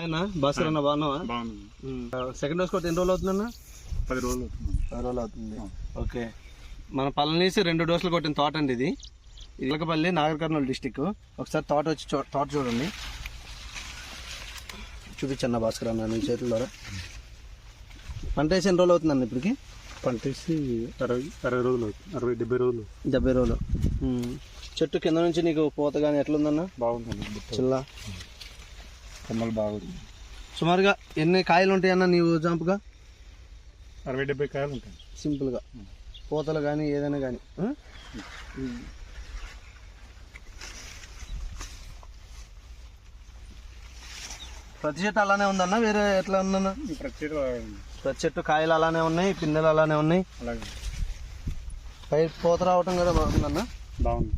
అయినా బాసర్ అన్న బాగున్నావా? సెకండ్ డోస్ కొట్టి ఎన్ని రోజులు అవుతుందన్న? పది రోజులు అవుతుంది. పది రోజులు అవుతుంది. ఓకే. మన పల్లనీసి రెండు డోసులు కొట్టిన తోట అండి ఇది. ఇలకపల్లి నాగర్ కర్నూలు డిస్టిక్ ఒకసారి తోట వచ్చి తోట చూడండి. చూపించన్న భాస్కర్ అన్న నీ చేతుల ద్వారా. పంట వేసి ఎన్ని రోజులు అవుతుందండి ఇప్పటికి? పంట వేసి అరవై అరవై రోజులు అవుతుంది. అరవై డెబ్బై రోజులు. డెబ్బై రోజులు. చెట్టు కింద నుంచి నీకు పూత కానీ ఎట్లుందన్న? బాగుందండి చిల్ల. కొమ్మలు బాగుంది. సుమారుగా ఎన్ని కాయలు ఉంటాయన్న నీవు జంపుగా? అరవై డెబ్బై కాయలు ఉంటాయి. సింపుల్గా పూతలు కానీ ఏదైనా కానీ ప్రతి చెట్టు అలానే ఉందన్న? వేరే ఎట్లా ఉందన్న? ఈ ప్రత్యేక ప్రతి చెట్టు కాయలు అలానే ఉన్నాయి పిందెలు అలానే ఉన్నాయి. అలాగే. పై పూత రావటం కూడా బాగుందన్న? బాగుంది.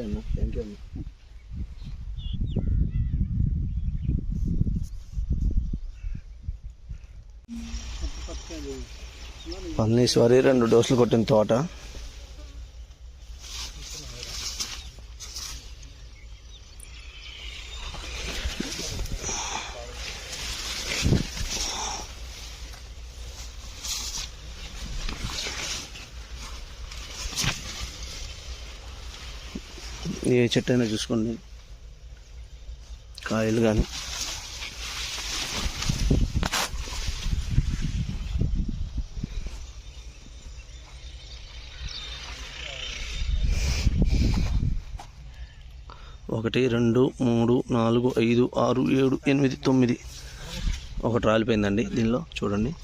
ఓకే అన్న థ్యాంక్ యూ అన్న పన్నీశ్వరి రెండు డోసులు కొట్టిన తోట. ఏ చెట్టు అయినా చూసుకోండి. కాయలు కానీ ఒకటి రెండు మూడు నాలుగు ఐదు ఆరు ఏడు ఎనిమిది తొమ్మిది. ఒకటి రాలిపోయిందండి దీనిలో. చూడండి.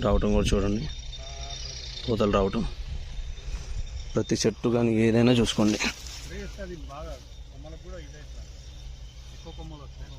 రావటం కూడా చూడండి. పూతలు రావటం. ప్రతి చెట్టు కానీ ఏదైనా చూసుకోండి. అది బాగా కొమ్మలకు కూడా ఇదే ఎక్కువ కొమ్మలు వస్తాయి.